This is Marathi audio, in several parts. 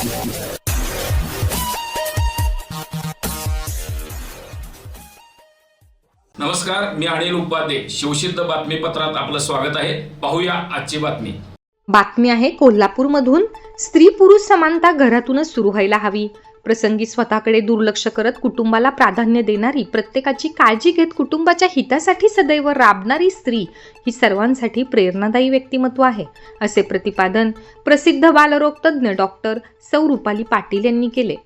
नमस्कार मी अनिल उपाध्ये. शिवसिद्ध बातमीपत्रात आपलं स्वागत आहे. पाहूया आजची बातमी. बातमी आहे कोल्हापूरमधून स्त्री पुरुष समानता घरातूनच सुरू व्हायला हवी. प्रसंगी स्वतःकडे दुर्लक्ष करत कुटुंबाला प्राधान्य देणारी प्रत्येकाची काळजी घेत कुटुंबाच्या हितासाठी सदैव राबणारी स्त्री ही सर्वांसाठी प्रेरणादायी व्यक्तिमत्व आहे असे प्रतिपादन प्रसिद्ध बालरोगतज्ञ डॉक्टर सौ रुपाली पाटील यांनी केले.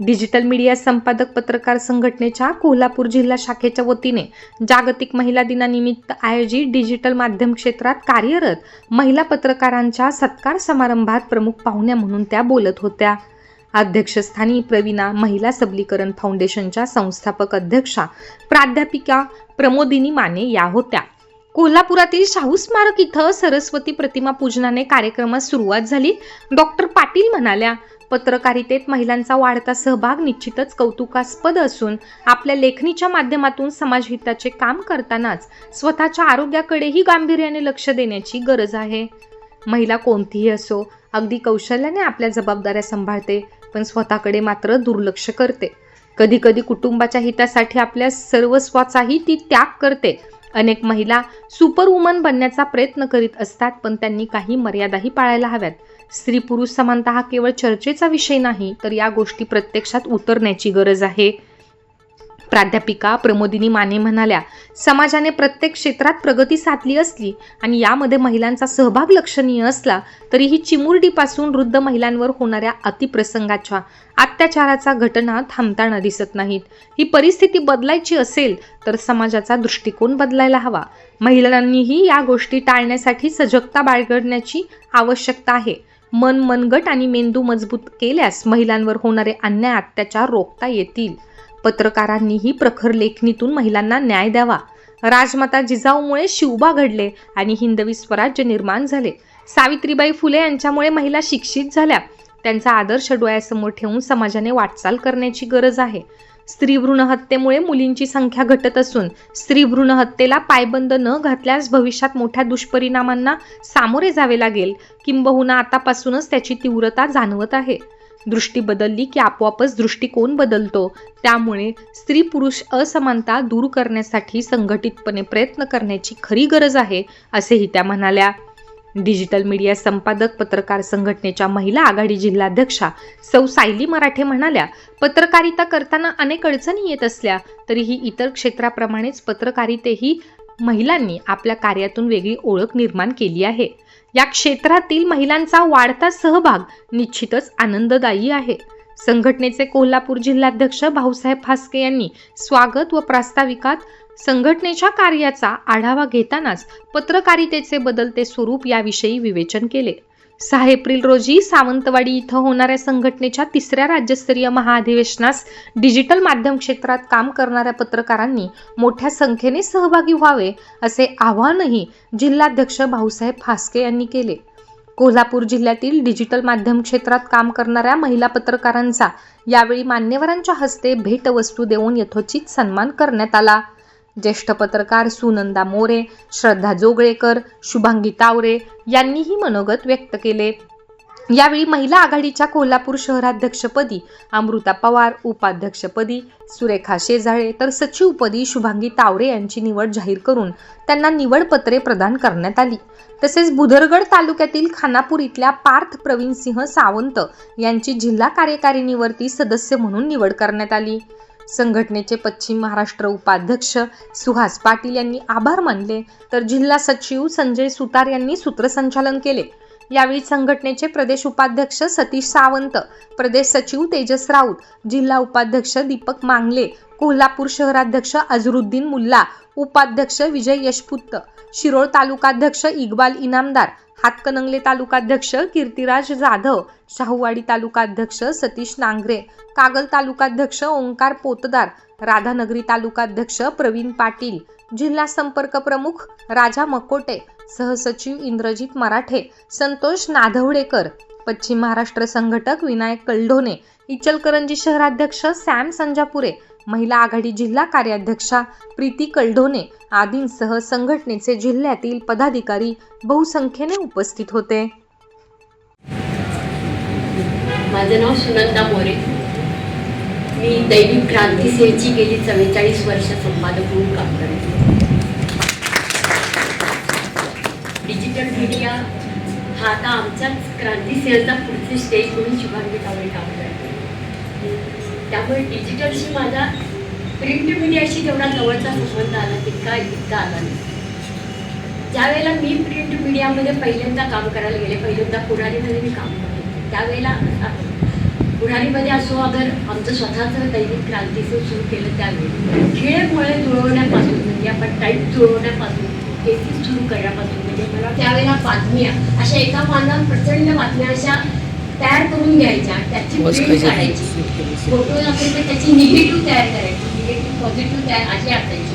डिजिटल मीडिया संपादक पत्रकार संघटनेच्या कोल्हापूर जिल्हा शाखेच्या वतीने जागतिक महिला दिनानिमित्त आयोजित डिजिटल माध्यम क्षेत्रात कार्यरत महिला पत्रकारांच्या सत्कार समारंभात प्रमुख पाहुण्या म्हणून त्या बोलत होत्या. अध्यक्षस्थानी प्रवीणा महिला सबलीकरण फाउंडेशनच्या संस्थापक अध्यक्षा प्राध्यापिका प्रमोदिनी माने या होत्या. कोल्हापुरातील शाहू स्मारक इथं सरस्वती प्रतिमा पूजनाने कार्यक्रमास सुरुवात झाली. डॉक्टर पाटील म्हणाल्या पत्रकारितेत महिलांचा वाढता सहभाग निश्चितच कौतुकास्पद असून आपल्या लेखणीच्या माध्यमातून समाजहिताचे काम करतानाच स्वतःच्या आरोग्याकडेही गांभीर्याने लक्ष देण्याची गरज आहे. महिला कोणतीही असो अगदी कौशल्याने आपल्या जबाबदाऱ्या सांभाळते पण स्वतःकडे मात्र दुर्लक्ष करते. कधी कधी कुटुंबाच्या हितासाठी आपल्या सर्वस्वाचाही ती त्याग करते. अनेक महिला सुपर वुमन बनण्याचा प्रयत्न करीत असतात पण त्यांनी काही मर्यादाही पाळायला हव्यात. स्त्री पुरुष समानता हा केवळ चर्चेचा विषय नाही तर या गोष्टी प्रत्यक्षात उतरण्याची गरज आहे. प्राध्यापिका प्रमोदिनी माने म्हणाल्या समाजाने प्रत्येक क्षेत्रात प्रगती साधली असली आणि यामध्ये महिलांचा सहभाग लक्षणीय असला तरीही चिमुरडीपासून वृद्ध महिलांवर होणाऱ्या अतिप्रसंगाच्या अत्याचाराचा घटना थांबताना दिसत नाहीत. ही परिस्थिती बदलायची असेल तर समाजाचा दृष्टिकोन बदलायला हवा. महिलांनीही या गोष्टी टाळण्यासाठी सजगता बाळगण्याची आवश्यकता आहे. मन मनगट आणि मेंदू मजबूत केल्यास महिलांवर होणारे अन्याय अत्याचार रोखता येतील. पत्रकारांनीही प्रखर लेखणीतून महिलांना न्याय द्यावा. राजमाता जिजाऊमुळे शिवबा घडले आणि हिंदवी स्वराज्य निर्माण झाले. सावित्रीबाई फुले यांच्यामुळे महिला शिक्षित झाल्या. त्यांचा आदर्श डोळ्यासमोर ठेवून समाजाने वाटचाल करण्याची गरज आहे. स्त्री भ्रूण हत्येमुळे मुलींची संख्या घटत असून स्त्री भ्रूण हत्येला पायबंद न घातल्यास भविष्यात मोठ्या दुष्परिणामांना सामोरे जावे लागेल. किंबहुना आतापासूनच त्याची तीव्रता जाणवत आहे. दृष्टी बदलली की आपोआपच दृष्टिकोन बदलतो. त्यामुळे स्त्री पुरुष असमानता दूर करण्यासाठी संघटितपणे प्रयत्न करण्याची खरी गरज आहे असेही त्या म्हणाल्या. डिजिटल मीडिया संपादक पत्रकार संघटनेच्या महिला आघाडी जिल्हाध्यक्षा सौ सायली मराठे म्हणाल्या पत्रकारिता करताना अनेक अडचणी येत असल्या तरीही इतर क्षेत्राप्रमाणेच पत्रकारितेही महिलांनी आपल्या कार्यातून वेगळी ओळख निर्माण केली आहे. या क्षेत्रातील महिलांचा वाढता सहभाग निश्चितच आनंददायी आहे. संघटनेचे कोल्हापूर जिल्हाध्यक्ष भाऊसाहेब फास्के यांनी स्वागत व प्रास्ताविकात संघटनेच्या कार्याचा आढावा घेतानाच पत्रकारितेचे बदलते स्वरूप याविषयी विवेचन केले. सहा एप्रिल रोजी सावंतवाडी इथं होणाऱ्या संघटनेच्या तिसऱ्या राज्यस्तरीय महाअधिवेशनास डिजिटल माध्यम क्षेत्रात काम करणाऱ्या पत्रकारांनी मोठ्या संख्येने सहभागी व्हावे असे आवाहनही जिल्हाध्यक्ष भाऊसाहेब फास्के यांनी केले. कोल्हापूर जिल्ह्यातील डिजिटल माध्यम क्षेत्रात काम करणाऱ्या महिला पत्रकारांचा यावेळी मान्यवरांच्या हस्ते भेटवस्तू देऊन यथोचित सन्मान करण्यात आला. ज्येष्ठ पत्रकार सुनंदा मोरे श्रद्धा जोगळेकर शुभांगी तावरे यांनीही मनोगत व्यक्त केले. यावेळी महिला आघाडीच्या कोल्हापूर शहराध्यक्षपदी अमृता पवार उपाध्यक्षपदी सुरेखा शेजाळे तर सचिवपदी शुभांगी तावरे यांची निवड जाहीर करून त्यांना निवडपत्रे प्रदान करण्यात आली. तसेच बुधरगड तालुक्यातील खानापूर इथल्या पार्थ प्रवीणसिंह सावंत यांची जिल्हा कार्यकारिणीवरती सदस्य म्हणून निवड करण्यात आली. संघटनेचे पश्चिम महाराष्ट्र उपाध्यक्ष सुहास पाटील यांनी आभार मानले. तर जिल्हा सचिव संजय सुतार यांनी सूत्रसंचालन केले. यावेळी संघटनेचे प्रदेश उपाध्यक्ष सतीश सावंत प्रदेश सचिव तेजस राऊत जिल्हा उपाध्यक्ष दीपक मांगले कोल्हापूर शहराध्यक्ष अझरुद्दीन मुल्ला उपाध्यक्ष विजय यशपुत्त शिरोळ तालुकाध्यक्ष इक्बाल इनामदार हातकणंगले तालुकाध्यक्ष कीर्तिराज जाधव शाहूवाडी तालुकाध्यक्ष सतीश नांगरे कागल तालुकाध्यक्ष ओंकार पोतदार राधानगरी तालुकाध्यक्ष प्रवीण पाटील जिल्हा संपर्क प्रमुख राजा मकोटे सहसचिव इंद्रजित मराठे संतोष नाधवडेकर पश्चिम महाराष्ट्र संघटक विनायक कलढोणे इचलकरंजी शहराध्यक्ष सॅम संजापुरे महिला आघाडी जिल्हा कार्याध्यक्षा प्रीती कलढोणे आदींसह संघटनेचे जिल्ह्यातील पदाधिकारी बहुसंख्येने उपस्थित होते. माझं नाव सुनंदा मोरे. मी दैनिक क्रांती सेलची गेली चव्वेचाळीस वर्ष संपादक म्हणून काम करते. डिजिटल मीडिया हा आता आमच्याच क्रांती सेलचा पुढचे स्टेज म्हणून शुभांगी काम करते. त्यामुळे डिजिटलशी माझा प्रिंट मीडियाशी जेवढा जवळचा संबंध आला तितका इतका आला नाही. ज्यावेळेला मी प्रिंट मीडियामध्ये पहिल्यांदा काम करायला गेले पहिल्यांदा पुढारीमध्ये मी काम करत त्यावेळेला पुढारीमध्ये असो अगर आमचं स्वतःचं दैनिक क्रांतीचं सुरू केलं त्यावेळी खेळमुळे जुळवण्यापासून म्हणजे आपण टाईप जुळवण्यापासून केसेस सुरू करण्यापासून म्हणजे मला त्यावेळेला बातम्या अशा एका पानात प्रचंड बातम्या अशा करून घ्यायच्या त्याची प्रिंट काढायची. फोटो असेल तर त्याची निगेटिव्ह तयार करायची निगेटिव्ह पॉझिटिव्ह तयार अशी असायची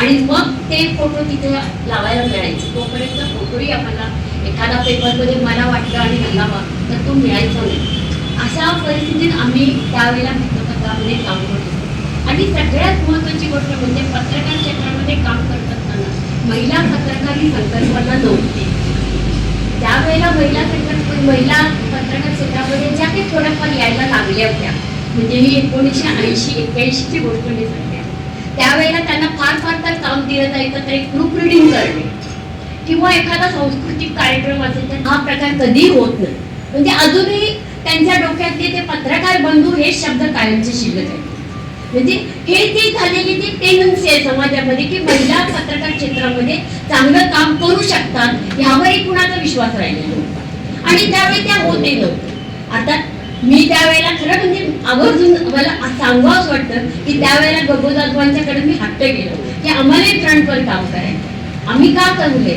आणि मग ते फोटो तिथे लावायला मिळायचे. तोपर्यंत फोटोही आम्हाला एखादा पेपरमध्ये मला वाटलं आणि घालावा तर तो मिळायचा नाही. अशा परिस्थितीत आम्ही त्यावेळेला वृत्तपत्रामध्ये काम करत होतो. आणि सगळ्यात महत्त्वाची गोष्ट म्हणजे पत्रकार क्षेत्रामध्ये काम करत असताना महिला पत्रकार ही संकल्पना नव्हती. त्यावेळेला महिला संकल्प महिला पत्रकार क्षेत्रामध्ये ज्या यायला लागल्या होत्या. म्हणजे ही एकोणीसशे ऐंशी एक्क्याऐंशीची गोष्ट मी सांगते. त्यावेळेला त्यांना फार फार तर काम दिलं जायचं तर एक ग्रुप रिडिंग करणे. किंवा एखादा सांस्कृतिक कार्यक्रम असेल तर हा प्रकार कधीही होत नाही. म्हणजे अजूनही त्यांच्या डोक्यातले ते पत्रकार बंधू हे शब्द कायमचे शिल्लक आहेत. म्हणजे हे जे झालेली ती टेंडन्सी आहे समाजामध्ये की महिला पत्रकार क्षेत्रामध्ये चांगलं काम करू शकतात यावरही कुणाचा विश्वास राहिलेला आणि त्यावेळी त्या होते नव्हते आता मी त्यावेळेला खरं म्हणजे आवर्जून मला सांगावं असं वाटतं की त्यावेळेला गगो मी हट्ट गेलो की आम्हाला फ्रंटवर काम करायचं. आम्ही का करू नये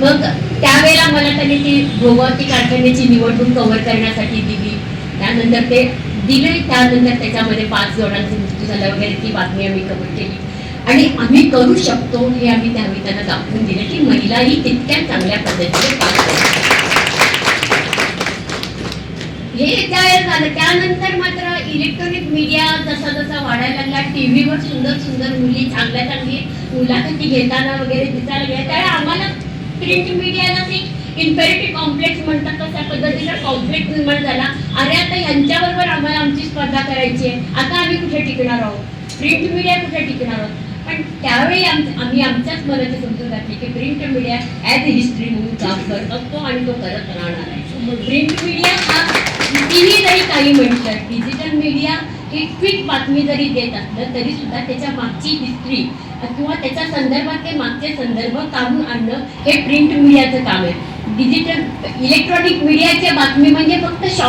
मग त्यावेळेला मला त्यांनी ती भोगावती कारखान्याची निवडणूक कव्हर करण्यासाठी दिली. त्यानंतर ते दिले त्यानंतर त्याच्यामध्ये पाच जणांचा मृत्यू झाला वगैरे ती बातमी आम्ही कव्हर केली. आणि आम्ही करू शकतो हे आम्ही त्यावेळी त्यांना दाखवून दिलं की महिलाही तितक्या चांगल्या पद्धतीने काम हे त्यावेळेस झालं. त्यानंतर मात्र इलेक्ट्रॉनिक मीडिया जसा जसा वाढायला लागला टीव्हीवर सुंदर सुंदर मुली चांगल्या चांगली मुलाखती घेताना वगैरे दिसायला लागल्या. त्यावेळी आम्हाला प्रिंट मीडियाला ते इन्फेरिटी कॉम्प्लेक्स म्हणतात तशा पद्धतीचा कॉम्प्लेक्स निर्माण झाला. अरे आता यांच्याबरोबर आम्हाला आमची स्पर्धा करायची आहे. आता आम्ही कुठे टिकणार आहोत? प्रिंट मीडिया कुठे टिकणार आहोत? पण त्यावेळी आम- आम्ही आमच्याच मनाची समजून घातली की प्रिंट मीडिया ॲज हिस्ट्री म्हणून काम करत असतो आणि तो करत राहणार आहे. प्रिंट मीडिया हा काही म्हणतात डिजिटल मीडिया हे क्विक बातमी जरी देत असलं तरी सुद्धा त्याच्या मागची हिस्ट्री किंवा त्याच्या संदर्भात ते मागचे संदर्भ काढून आणणं हे प्रिंट मीडियाचं काम आहे. डिजिटल इलेक्ट्रॉनिक मीडियाच्या बातमी म्हणजे फक्त शॉर्ट